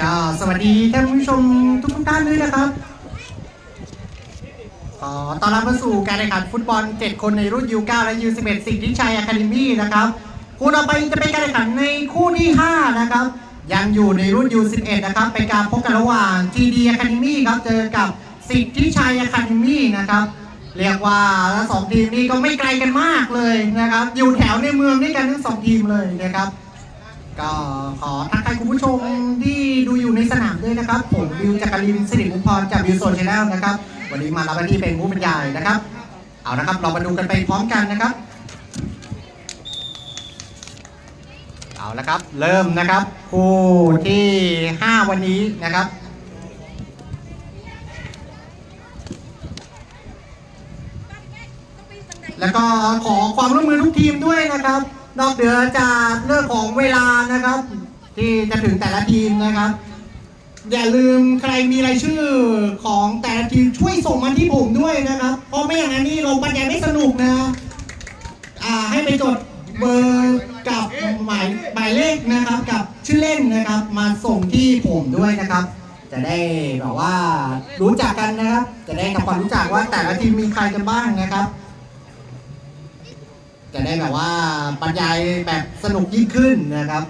ก็สวัสดีท่านผู้ชมทุกท่านด้วยนะครับขอต้อนรับเข้าสู่การแข่งขันฟุตบอล 7 คนในรุ่น U9 และ U11 สิทธิชัยอะคาเดมี่นะครับคู่ต่อไปจะเป็นการแข่งขันในคู่ที่ 5 นะครับ ยังอยู่ในรุ่น U11 นะครับ เป็นการพบกันระหว่าง GD Academy ครับ เจอกับสิทธิชัยอะคาเดมี่นะครับ เรียกว่าทั้งสองทีมนี้ก็ไม่ไกลกันมากเลยนะครับ อยู่แถวในเมืองด้วยกันทั้งสองทีมเลยนะครับ ก็ขอทักทายคุณผู้ชมที่ดูอยู่ในสนามด้วยนะครับ ผมวิวจักรินสิริมุพรจากวิวโซนชาแนลนะครับ วันนี้มารับหน้าที่เป็นผู้บรรยายนะครับ เอานะครับเรามาดูกันไปพร้อมกันนะครับ เอาละครับ เริ่มนะครับคู่ที่ 5 วันนี้นะครับแล้วก็ขอความร่วมมือทุกทีมด้วยนะครับ นอกเหนือจากเรื่องของเวลานะครับ ที่จะถึงแต่ละทีมนะครับ อย่าลืมใครมีรายชื่อของแต่ละทีมช่วยส่งมาที่ผมด้วยนะครับ เพราะไม่อย่างนั้นนี่เราบรรยายไม่สนุกนะอ่าให้ไปจดเบอร์กับหมายหมายเลขนะครับ กับชื่อเล่นนะครับ มาส่งที่ผมด้วยนะครับ จะได้แบบว่ารู้จักกันนะครับ จะได้ทำความรู้จักว่าแต่ละทีมมีใครกันบ้างนะครับ จะได้แบบว่าบรรยายแบบสนุกยิ่งขึ้นนะครับ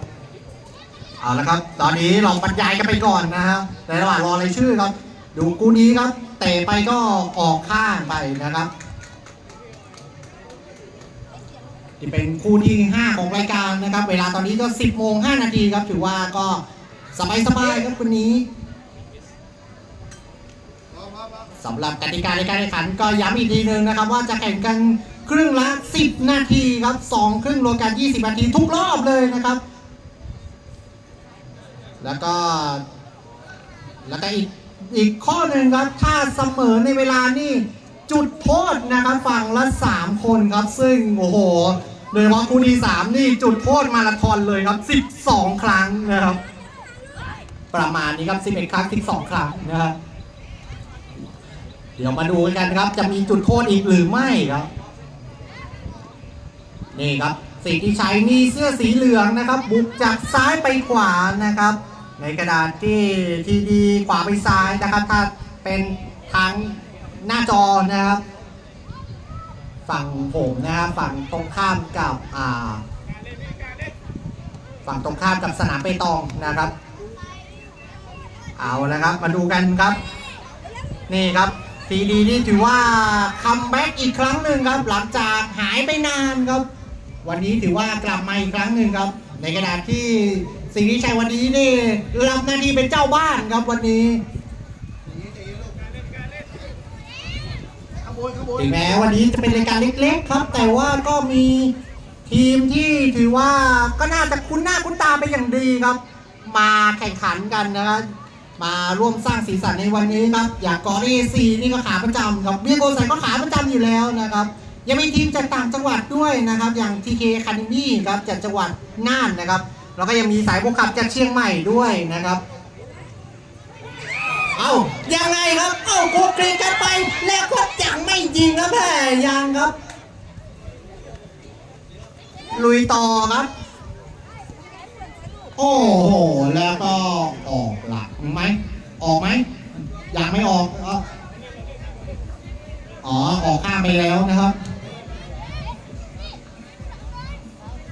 เอาละครับ ตอนนี้เราบรรยายกันไปก่อนนะครับในระหว่างรอรายชื่อครับ ดูคู่นี้ครับเตะไปก็ออกข้างไปนะครับที่เป็นคู่ที่ 5 ของรายการนะครับ เวลาตอนนี้ก็ 10โมง5นาทีครับ ถือว่าก็สบายๆครับวันนี้สำหรับกติกาในการแข่งขันก็ย้ำอีกทีนึงนะครับ ว่าจะแข่งกัน ครึ่งละ 10 นาทีครับ2ครึ่งรวมกัน 20 นาทีทุกรอบเลยนะครับ แล้วก็ แล้วก็อีกอีกข้อหนึ่งครับ ถ้าเสมอในเวลานี่จุดโทษนะครับฝั่งละ 3 คนครับ ซึ่งโอ้โหโดยเฉพาะคู่ที่3นี่จุดโทษมาราธอนเลยครับ 12 ครั้งนะครับ ประมาณนี้ครับ 11 ครั้ง 12 ครั้งนะครับเดี๋ยวมาดูกันครับ จะมีจุดโทษอีกหรือไม่ครับ นี่ครับสิที่ใช้นี่เสื้อสีเหลืองนะครับ บุกจากซ้ายไปขวานะครับ ในกระดาษที่ทีดีขวาไปซ้ายนะครับถ้าเป็นทางหน้าจอนะครับ ฝั่งผมนะครับฝั่งตรงข้ามกับอ่าฝั่งตรงข้ามกับสนามเปตองนะครับ เอาละครับมาดูกันครับ นี่ครับทีดีนี่ถือว่าคัมแบ็กอีกครั้งหนึ่งครับ หลังจากหายไปนานครับ วันนี้ถือว่ากลับมาอีกครั้งหนึ่งครับ ในกระดาษที่สิงห์ชัยวันนี้นี่รับหน้าที่เป็นเจ้าบ้านครับวันนี้ถึงแม้วันนี้จะเป็นรายการเล็ก ๆ ครับ แต่ว่าก็มีทีมที่ถือว่าก็น่าจะคุ้นหน้าคุ้นตาไปนอย่างดีครับ มาแข่งขันกันนะครับมาร่วมสร้างสีสันในวันนี้ครับ อย่างกอรีซีนี่ก็ขาประจำครับเบียโกใส่ก็ขาประจำอยู่แล้วนะครับ ยังมีทีมจากต่างจังหวัดด้วยนะครับ อย่าง TK Academy ครับจากจังหวัดน่านนะครับ แล้วก็ยังมีสายบกขับจากเชียงใหม่ด้วยนะครับ เอายังไงครับ เอาโกกรีกันไป แล้วก็ยังไม่ยิงครับแม่ยังครับ ลุยต่อครับ โอ้โห แล้วก็ออกหลักไหม ออกไหมยังไม่ออก อ๋ออ๋อออกข้ามไปแล้วนะครับ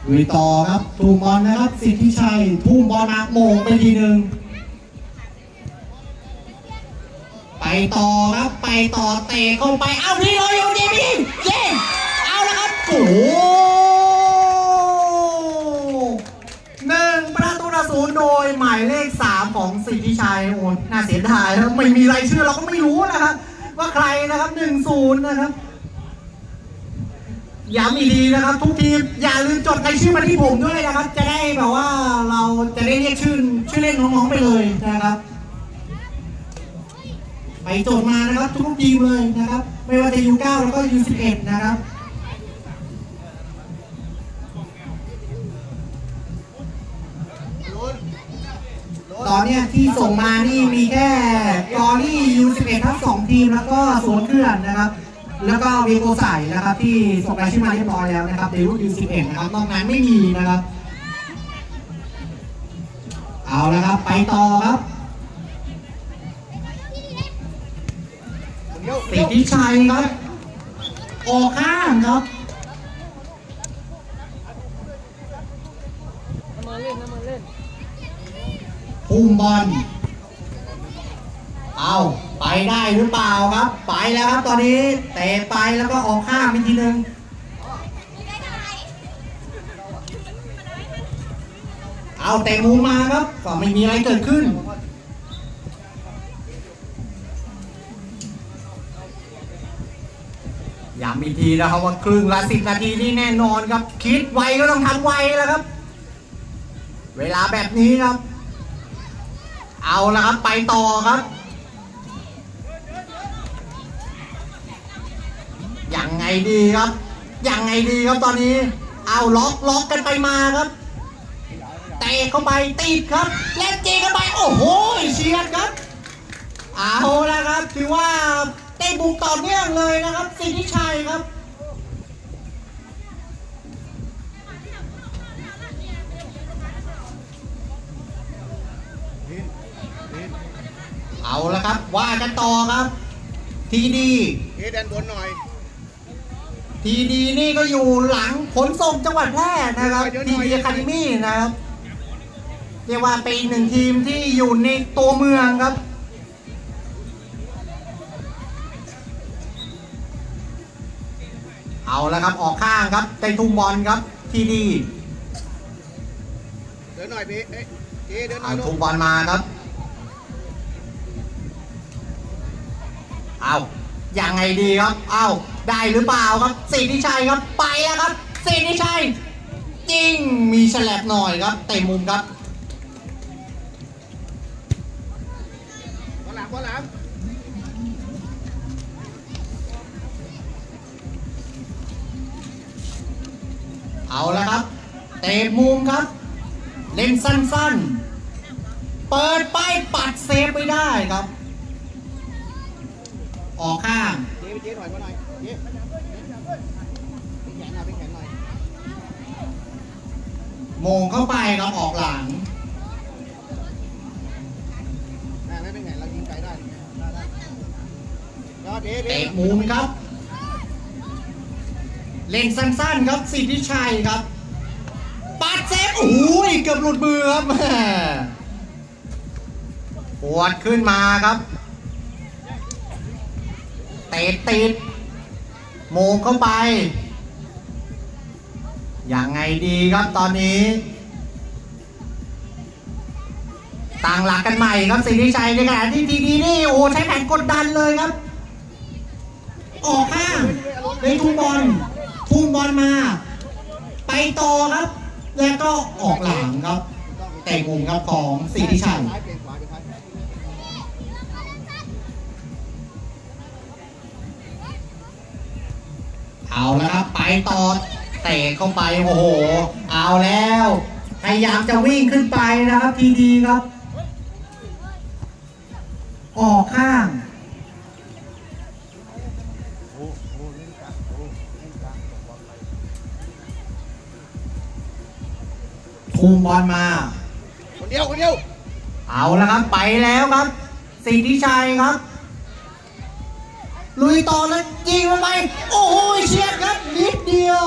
ลุยต่อครับทูมบอลนะครับ สิทธิชัยทุ่มบอลมาโมงไปทีหนึ่งไปต่อครับไปต่อเตะเข้าไปเอาดีเลยอยู่ดีพี่เย้เอาแล้วครับโอ้โหหนึ่งประตูต่อศูนย์โดยหมายเลขสามของสิทธิชัยโอ้น่าเสียดายครับไม่มีรายชื่อเราก็ไม่รู้นะครับว่าใครนะครับหนึ่งศูนย์นะครับ ย้ำอีกทีนะครับ ทุกทีมอย่าลืมจดรายชื่อมาที่ผมด้วยนะครับ จะได้แบบว่าเราจะได้เรียกชื่อชื่อเล่นน้องๆไปเลยนะครับ ไปจดมานะครับ ทุกทีมเลยนะครับ ไม่ว่าจะยู9แล้วก็ยู11นะครับตอนเนี้ยที่ส่งมานี่มีแค่กอรี่ยู11ทั้งสองทีมแล้วก็สวนเคลื่อนนะครับ แล้วก็วีโกใส่นะครับ ที่ส่งรายชื่อมาเรียบร้อยแล้วนะครับในรุ่นยู11นะครับนอกนั้นไม่มีนะครับ เอเอาแล้วครับ ไปต่อครับเดี๋ยวสิทธิชัยครับออกข้างครับน้ำมันเล่นน้ำมันเล่นพุ่งบอล เอาไปได้หรือเปล่าครับ ไปแล้วครับตอนนี้เตะไปแล้วก็ออกข้างอีกทีหนึ่งเอาเตะมุมมาครับก็ไม่มีอะไรเกิดขึ้นย้ำอีทีนะครับว่าครึ่งละสิบนาทีนี่แน่นอนครับ คิดไวก็ต้องทำไวแล้วครับ เวลาแบบนี้ครับ เอาละครับไปต่อครับ ดีครับ ยังไงดีครับตอนนี้ เอาล็อกล็อกกันไปมาครับเตะเข้าไปติดครับ และเจเข้าไปโอ้โหเชียดครับเอาละครับถือว่าได้บุกต่อเนื่องเลยนะครับ สิทธิชัยครับเอาละครับ ว่ากันต่อครับ ทีดีเฮ้แดนบนหน่อย ทีดีนี่ก็อยู่หลังขนส่งจังหวัดแพร่นะครับเดี๋ยวหน่ทีอยดีอะคาเดมี่นะครับเรียกว่าเป็นอีกหนึ่งทีมที่อยู่ในตัวเมืองครับเอาละครับออกข้างครับเตะทุ่มบอลครับทีดีเดินหน่อยพี่เอ๊ะเจ๊เดินหน่เอาอยลูทุ่กมบอลมาครับเอา ยังไงดีครับ เอาได้หรือเปล่าครับสิทธิชัยครับ ไปแล้วครับสิทธิชัยจริงมีฉลับหน่อยครับเตะมุมครับบอลหลังบอลหลังเอาแล้วครับ เตะมุมครับ เล่นสั้นๆ เปิดไปปัดเซฟไม่ได้ครับ ออกข้างเจ๊ไปเจ๊หน่อยมาหน่อยเจ๊เป็นแขนหน่อยแขนหน่อยมงเข้าไปครับออกหลังได้ไหมเป็นแขนเรายิงไกลได้ได้ได้ยอดเเตะมุมครับ เล่นสั้นๆครับสิทธิชัยครับปัดเซฟโอ้ยเกือบหลุดมือครับปวดขึ้นมาครับ เตะติดโมงเข้าไปยังไงดีครับตอนนี้ ต่างหลักกันใหม่ครับสิทธิชัยในขณะที่ทีดีนี่โอ้ใช้แผนกดดันเลยครับ ออกข้างในทุ่งบอลทุ่งบอลมา ไปต่อครับ แล้วก็ออกหลังครับเตะมุมครับของสิทธิชัย เปลี่ยนขวาเป็นซ้ายเอาแล้วครับ ไปต่อเตะเข้าไปโอ้โห เอาแล้วพยายามจะวิ่งขึ้นไปนะครับ ทีดีครับ ออกข้างทุ่มบอลมา คนเดียว คนเดียว เอาแล้วครับ ไปแล้วครับสิทธิชัยครับ ลุยต่อแล้วยิงลงไป โอ้โหเฉียดครับนิดเดียว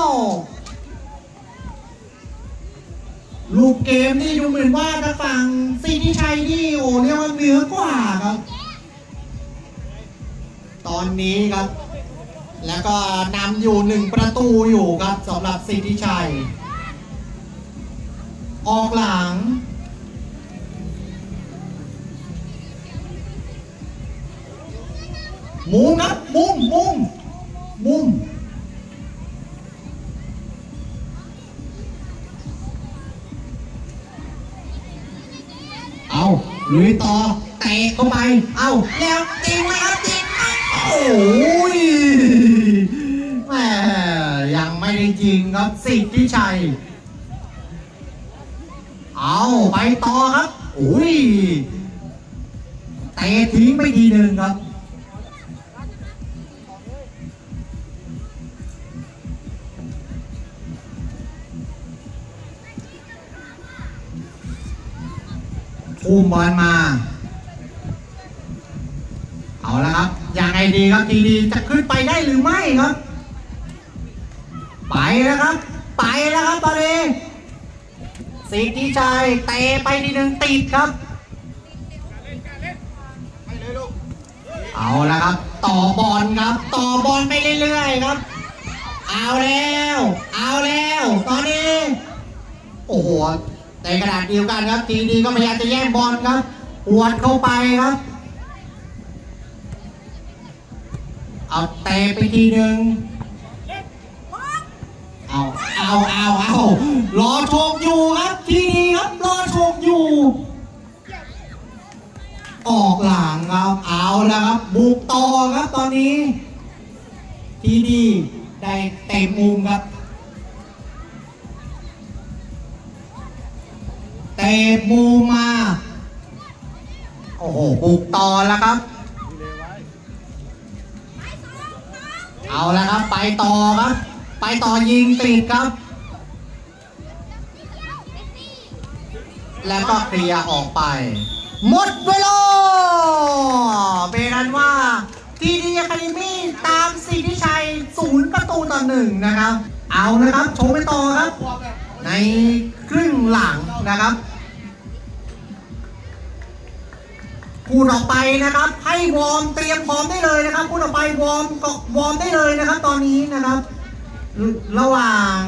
ลูกเกมนี่ดูเหมือนว่าทางฝั่งสิทธิชัยนี่โอ้เรียกว่าเหนือกว่าครับ ตอนนี้ครับ แล้วก็นำอยู่หนึ่งประตูอยู่ครับสำหรับสิทธิชัย ออกหลัง มุมครับ มุมมุมมุมเอาลุยต่อเตะเข้าไป เอาแล้วจริงไหมครับจริงไหมโอ้ยแหมยังไม่ได้จริงครับสิทธิชัย เอาไปต่อครับ อุ้ยเตะทิ้งไปทีหนึ่งครับ อุ้มบอลมา เอาละครับยังไงดีครับทีดีจะขึ้นไปได้หรือไม่ครับ ไปแล้วครับ ไปแล้วครับตอนนี้สิทธิชัยเตะไปทีหนึ่งติดครับไปเลยลูกเอาละครับ ต่อบอลครับ ต่อบอลไปเรื่อยๆครับ เอาแล้ว เอาแล้ว ตอนนี้ โอ้โห ในขนาดเดียวกันครับทีดีก็พยายามจะแย่งบอลครับหวดเข้าไปครับ เอาเตะไปทีหนึ่งเอาเอาเอาเอารอโชกอยู่ครับทีดีครับรอโชกอยู่ ออกหลังครับเอาแล้วครับ บุกต่อครับตอนนี้ ทีดีได้เตะมุมครับ เตะมุมา โอ้โหบุกต่อแล้วครับ เอาแล้วครับ ไปต่อครับ ไปต่อยิงติดครับ แล้วก็เคลียร์ออกไป หมดเวลาเป็นนั้นว่าทีดีอะคาเดมี่ตามสิทธิชัยศูนย์ประตูต่อหนึ่งนะครับ เอานะครับ ชมไปต่อครับ ในครึ่งหลังนะครับ คู่ต่อไปนะครับ ให้วอร์มเตรียมพร้อมได้เลยนะครับคู่ต่อไปวอร์มก็วอร์มได้เลยนะครับ ตอนนี้นะครับ ระหว่าง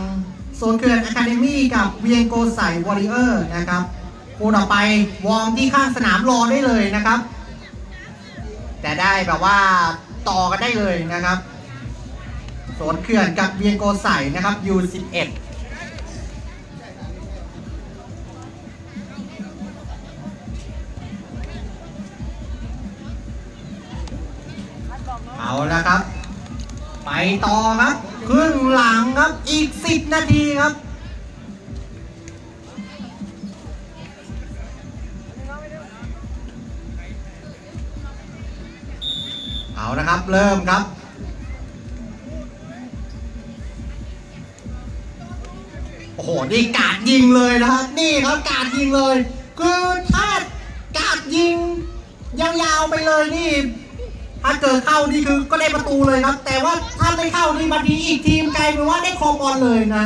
โซนเขื่อนอะคาเดมี่กับเวียงโกไสวอริเออร์นะครับคู่ต่อไปวอร์มที่ข้างสนามรอได้เลยนะครับจะได้แบบว่าต่อกันได้เลยนะครับโซนเขื่อนกับเวียงโกไสนะครับ U11 เอาละครับ ไปต่อครับครึ่งหลังครับอีก 10 นาทีครับเอาละครับเริ่มครับ โอ้โห นี่กาดยิงเลยนะครับ นี่ครับกาดยิงเลย คือถ้ากาดยิงยาวๆไปเลยนี่ ถ้าเกิดเข้านี่คือก็ได้ประตูเลยครับ แต่ว่าถ้าไม่เข้านี่บางทีอีกทีมไกลเป็นว่าได้ครองบอลเลยนะ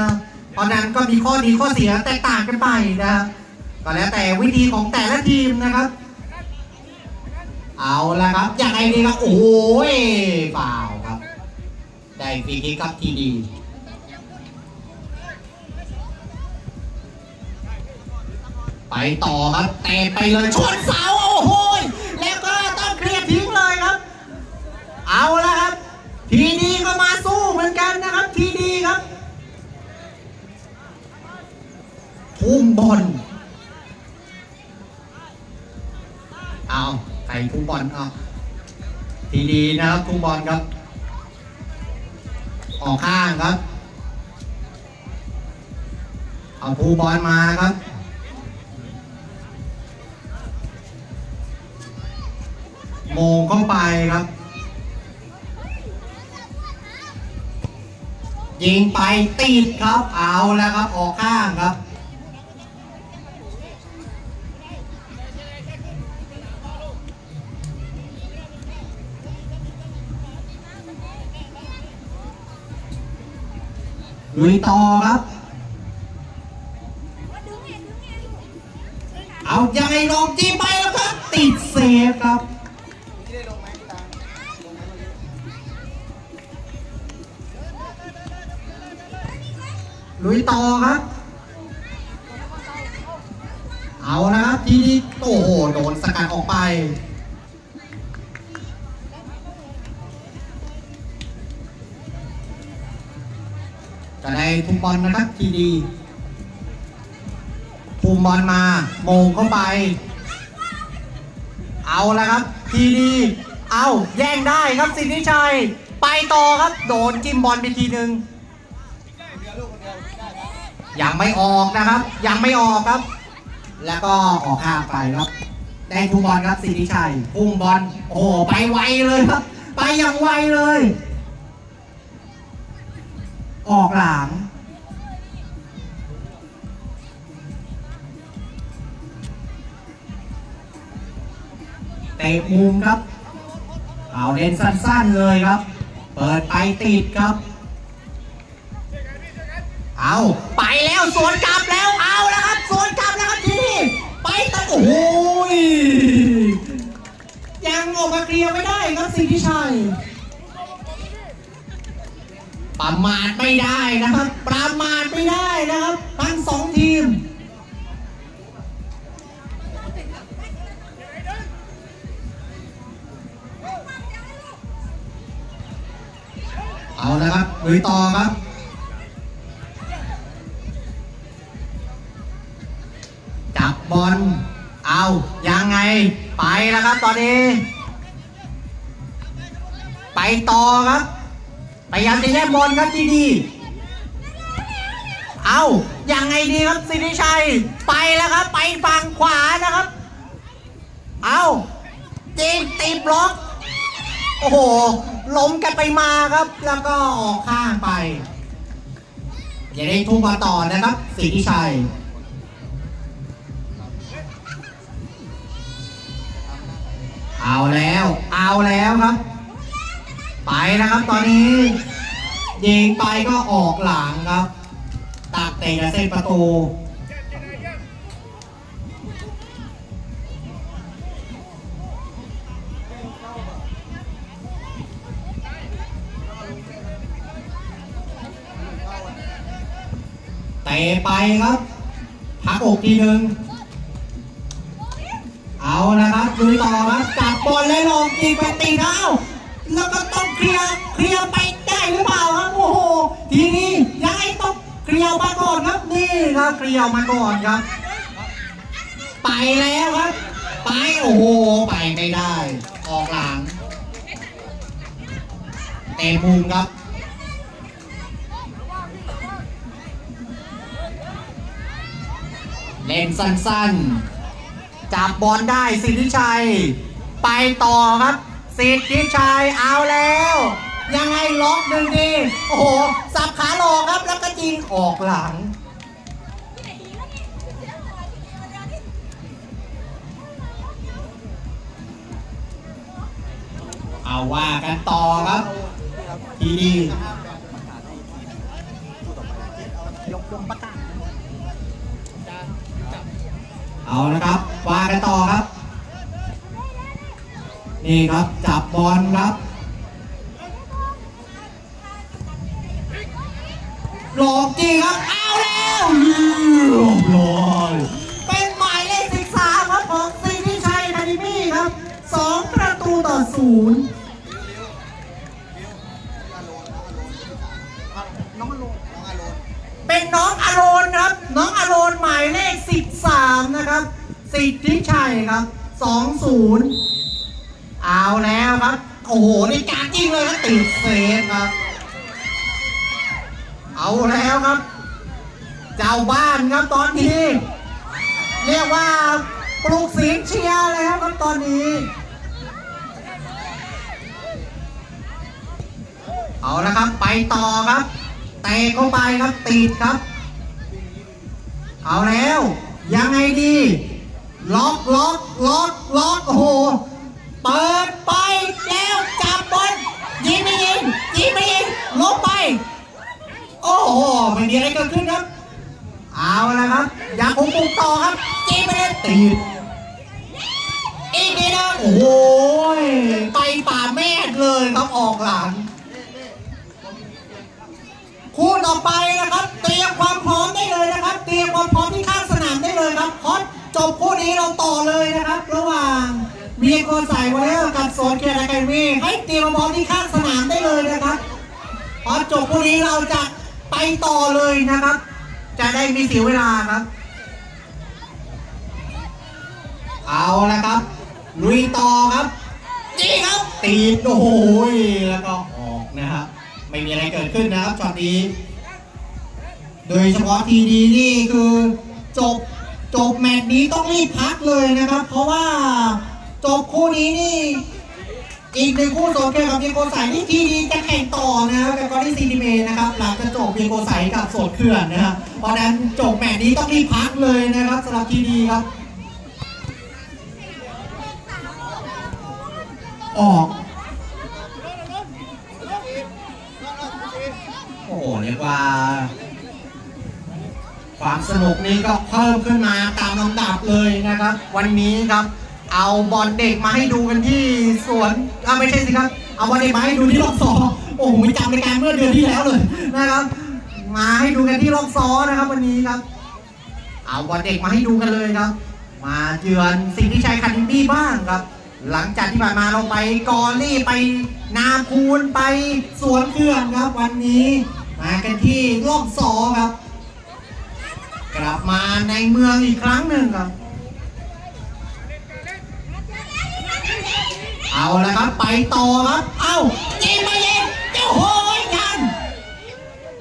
เพราะนั้นก็มีข้อดีข้อเสียแตกต่างกันไปนะก็แล้วแต่วิธีของแต่ละทีมนะครับ เอาละครับอย่างไรดีครับโอ้โหฟาครับ ได้ฟรีคิกครับทีดีไปต่อครับเตะไปเลยชนเสาโอ้โหยแล้วก็ต้องเคลียร์ทิ้งเลยครับ เอาละครับ ทีดีก็มาสู้เหมือนกันนะครับ ทีดีครับทุ่มบอลเอาใครทุ่มบอลเอาทีดีนะครับทุ่มบอลครับ ออกข้างครับ เอาทูบอลมาครับโมงเข้าไปครับ ยิงไปติดครับ เอาแล้วครับ ออกข้างครับ ลุยต่อครับ เอายังไงลองจีไปแล้วครับ ติดเซฟครับ ลุยต่อครับ เอาละครับทีนี้โอ้โหโดนสกัดออกไปจะได้ทุ่มบอลนะครับทีดีทุ่มบอลมาโมงเข้าไป เอาละครับ ทีดี เอาแย่งได้ครับสิทธิชัย ไปต่อครับ โดนจิ้มบอลไปทีหนึ่ง ยังไม่ออกนะครับ ยังไม่ออกครับ แล้วก็ออกข้างไปครับ ได้ทุกบอลครับสิทธิชัยพุ่งบอลโอ้โหไปไวเลยครับ ไปอย่างไวเลย ออกหลังเตะมุมครับ เอาเล่นสั้นๆเลยครับ เปิดไปติดครับ เอาไปแล้วสวนกลับแล้วเอาแล้วครับสวนกลับแล้วครับทีนี้ไปตะโอ้ยยังออกมาเคลียร์ไม่ได้ครับสิทธิชัยประมาทไม่ได้นะครับ ประมาทไม่ได้นะครับ ทั้งสองทีม เอาล้วครับลุยต่อครับ บอลเอายังไงไปแล้วครับตอนนี้ ไปต่อครับพยายามจะแย่งบอลครับทีดีเอายังไงดีครับสิทธิชัย ไปแล้วครับ ไปฝั่งขวานะครับ เอาจริงตีบล็อก โอ้โหล้มกันไปมาครับ แล้วก็ออกข้างไป อย่าได้ทุ่มมาต่อนะครับสิทธิชัย เอาแล้ว เอาแล้วครับ ไปนะครับ ตอนนี้ ยิงไปก็ออกหลังครับ ตักเตะกับเส้นประตูเตะไปครับพักอกทีหนึ่ง ลุยต่อครับจับบอลแล้วลองยิงไปตีเท้าแล้วก็ต้องเคลียร์เคลียร์ไปได้หรือเปล่าครับโอ้โหทีนี้ยังไงต้องเคลียร์มาก่อนครับนี่ครับเคลียร์มาก่อนครับ ไปแล้วครับ ไปโอ้โหไปไม่ได้ออกหลังเตะมุมครับเล่นสั้นๆ จับบอลได้สิทธิชัย ไปต่อครับสิทธิชัยเอาแล้ว ยังไงล็อกหนึ่งดีโอ้โห สับขาหลอกครับแล้วก็ยิงออกหลัง เอาว่ากันต่อครับ ทีดียกยกประกา เอานะครับว่ากันต่อครับ นี่ครับจับบอลครับหลอกจริงครับ เอาแล้วเรียบร้อยเป็นหมายเลขสิบสามครับของซีนิชัยคาดิมี่ครับสองประตูต่อศูนย์ สิทธิชัยครับ20เอาแล้วครับ โอ้โหนี่การจริงเลยครับติดเซฟครับ เอาแล้วครับ เจ้าบ้านครับตอนนี้ เรียกว่าปลุกเสียงเชียร์แล้วครับตอนนี้ เอาละครับไปต่อครับเตะเข้าไปครับติดครับ เอาแล้ว ยังไงดี ล็อกล็อกล็อกล็อกโอ้โห เปิดไปแล้วจับบอลยิงไม่ยิงยิงไม่ยิงลบไป โอ้โหไม่มีอะไรเกิดขึ้นครับ เอาละครับ อยากคงปลุกต่อครับจีไม่ได้ติดอีกทีนึงโอ้โหไปป่าแม่เลยครับออกหลังคู่ต่อไปนะครับ เตรียมความพร้อมได้เลยนะครับ เตรียมความพร้อมที่ข้างสนามได้เลยครับเพราะ จบคู่นี้เราต่อเลยนะครับ ระหว่างเวียโกสายวอลเลย์กับโซนเกียร์อะคาเดมี่ให้เตรียมความพร้อมที่ข้างสนามได้เลยนะครับพอจบคู่นี้เราจะไปต่อเลยนะครับ จะได้ไมีเสียเวลาครับ เอาละครับลุยต่อครับนี่ครับ ตีดโอ้โหแล้วก็ออกนะครับ ไม่มีอะไรเกิดขึ้นนะครับช็อตนี้ โดยเฉพาะทีดีนี่คือจบ จบแมตช์นี้ต้องรีบพักเลยนะครับ เพราะว่าจบคู่นี้นี่อีกหนึ่งคู่โซเกียกับเบียโกไสนี่ทีดีจะแข่งต่อนะครับกับกอรี่ซีดีเมนะครับหลังจากจบเบียโกไสกับโสดเขื่อนนะครับเพราะนั้นจบแมตช์นี้ต้องรีบพักเลยนะครับสำหรับทีดีครับออกโอ้เรียกว่า ความสนุกนี้ก็เพิ่มขึ้นมาตามลำดับเลยนะครับ วันนี้ครับเอาบอลเด็กมาให้ดูกันที่สวนอ่าไม่ใช่สิครับ เอาบอลเด็กมาให้ดูที่รอบสองโอ้โหจำในการเมื่อเดือนที่แล้วเลยนะครับ มาให้ดูกันที่รอบซอนะครับ วันนี้ครับ เอาบอลเด็กมาให้ดูกันเลยครับ มาเยือนสิ่งที่ชายคันดี้บ้างครับ หลังจากที่ผ่านมาเราไปกอรี่ไปนาคูนไปสวนเครื่องครับ วันนี้มากันที่รอบสองครับ กลับมาในเมืองอีกครั้งหนึ่งครับ เอาละครับไปต่อครับ เอายิงมาเองเจ้าโหยยัน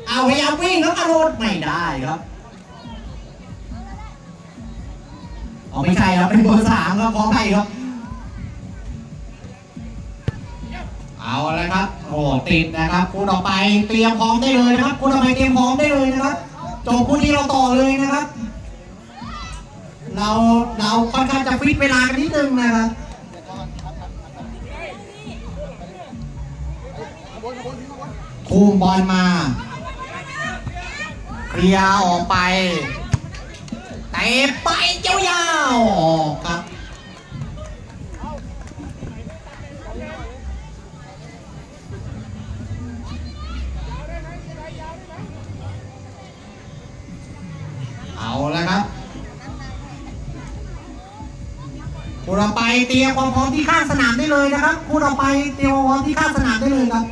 เอาพยายามวิ่งแล้วกระโดดไม่ได้ครับอ๋อไม่ใช่ครับเป็นเบอร์สามครับขออภัยครับ เอาละครับโอ้ติดนะครับคุณออกไปเตรียมพร้อมได้เลยนะครับ คุณออกไปเตรียมพร้อมได้เลยนะครับ จบคู่นี้เราต่อเลยนะครับ เราเราค่อนข้างจะฟิตเวลากันนิดนึงนะครับทุ่มบอลมา เคลียร์ออกไปเตะไปเจ้ายาวออก ความพร้อมที่ข้างสนามได้เลยนะครับคุณเอาไปเตรียมความพร้อมที่ข้างสนามได้เลยครับ